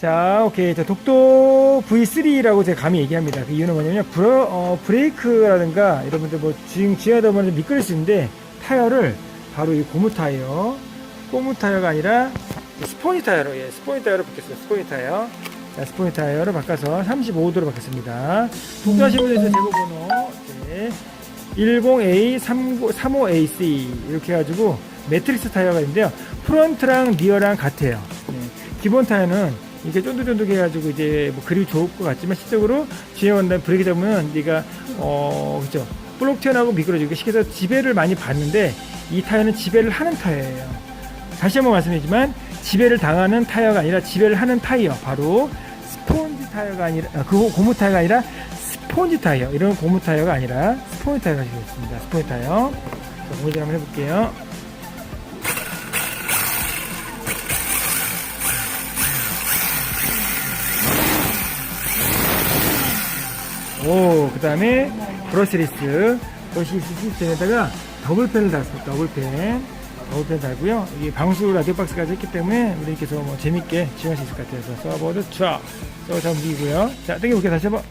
자, 오케이. 자, 독도 V3라고 제가 감히 얘기합니다. 그 이유는 뭐냐면, 브러, 어, 브레이크라든가, 여러분들 뭐, 주행, 주행하다 보면 좀 미끄러질 수 있는데, 타이어를 바로 이 고무 타이어, 고무 타이어가 아니라, 스포니 타이어로, 예, 스포니 타이어로 바뀌었습니다. 스포니 타이어. 자, 스포니 타이어로 바꿔서 35도로 바뀌었습니다. 독도하신 분에서 제보번호, 네. 10A35AC. 이렇게 해가지고, 매트릭스 타이어가 있는데요. 프론트랑 리어랑 같아요. 네. 기본 타이어는 이게 쫀득쫀득 해가지고 이제 뭐 그리 좋을 것 같지만 실적으로 주행한다 브레이크 잡으면 네가 어 그죠 볼록 튀어나오고 미끄러지고 시켜서 지배를 많이 받는데 이 타이어는 지배를 하는 타이어예요. 다시 한번 말씀드리지만 지배를 당하는 타이어가 아니라 지배를 하는 타이어 바로 스폰지 타이어가 아니라 아, 그 고무 타이어가 아니라 스폰지 타이어 이런 고무 타이어가 아니라 스폰지 타이어가 되겠습니다. 스폰지 타이어 자, 공개 한번 해볼게요. 오, 그 다음에 브러시리스, 브러시리스 시스템에다가 더블펜을 달았습니다. 더블펜. 더블펜 달고요. 이게 방수 라디오 박스까지 했기 때문에 우리께서 뭐 재밌게 지원할 수 있을 것 같아서 서버드 쫙. 서버 잘 움직이고요. 자, 당겨볼게요. 다시 한번.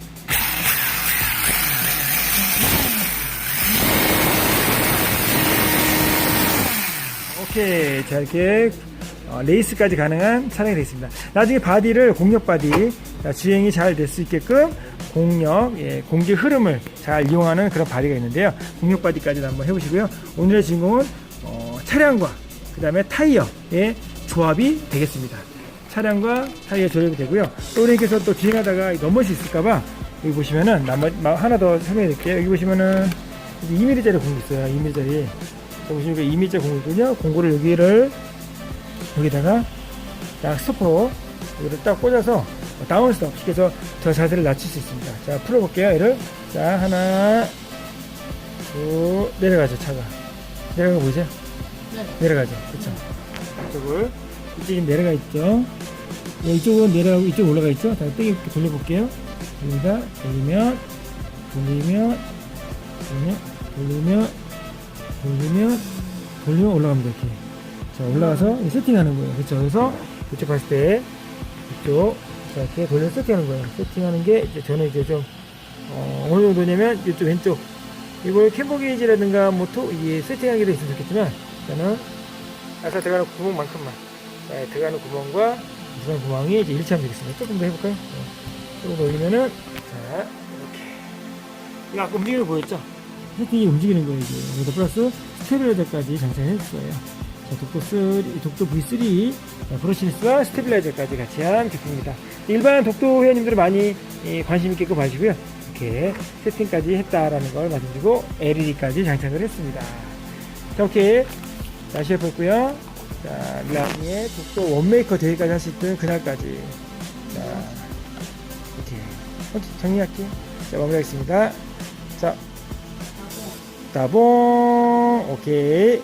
오케이. 자, 이렇게 어, 레이스까지 가능한 차량이 되겠습니다. 나중에 바디를 공력 바디 자, 주행이 잘 될 수 있게끔 공력, 예, 공기 흐름을 잘 이용하는 그런 바디가 있는데요. 공력 바디까지도 한번 해보시고요. 오늘의 주인공은 어, 차량과 그 다음에 타이어의 조합이 되겠습니다. 차량과 타이어 조합이 되고요. 또 우리께서 또 주행하다가 넘을 수 있을까봐 여기 보시면은 나머, 마- 하나 더 설명해 드릴게요. 여기 보시면은 2mm짜리 공구 있어요. 2mm짜리. 보시면 2mm 공구거든요. 공구를 여기를 여기다가 딱 스토퍼로 여기를 딱 꽂아서 다운 스톱 시켜서 저 자세를 낮출 수 있습니다. 자, 풀어볼게요. 얘를. 자, 하나, 둘, 내려가죠, 차가. 내려가는 거 보이세요? 네. 내려가죠. 그쵸. 이쪽을, 이쪽이 내려가 있죠. 네, 이쪽은 내려가고 이쪽 올라가 있죠. 자, 이렇게 돌려볼게요. 돌리다, 돌리면, 돌리면, 돌리면, 돌리면, 돌리면, 돌리면 올라갑니다. 이렇게. 자, 올라가서 이 세팅하는 거예요. 그렇죠. 그래서 이쪽 봤을 때 이쪽 자, 이렇게 돌려 세팅하는 거예요. 세팅하는 게 이제 저는 이제 좀 어, 어느 정도냐면 이쪽 왼쪽 이걸 캠버 게이지라든가 뭐토 이게 세팅하기도 있으면 좋겠지만 저는 아까 들어가는 구멍만큼만 네, 들어가는 구멍과 들어가는 구멍이 이제 일치하면 되겠습니다. 조금 더 해볼까요? 네. 조금 더 올리면은 자 이렇게 이거 아까 움직이는 거 보였죠? 세팅이 움직이는 거예요. 이게 여기다 플러스 스테빌라이저까지 장착했어요. 자, 독도 3, 독도 V3 브러시리스와 스테빌라이저까지 같이 한 제품입니다. 일반 독도 회원님들은 많이 이, 관심 있게 그 봐주시고요. 이렇게 세팅까지 했다라는 걸 말씀드리고 LED까지 장착을 했습니다. 자, 이렇게 다시 해볼고요. 자, 나중에 독도 원메이커 대회까지 할 수 있던 그날까지. 자, 이렇게 어, 정리할게요. 자, 마무리하겠습니다. 자, 따봉. 오케이.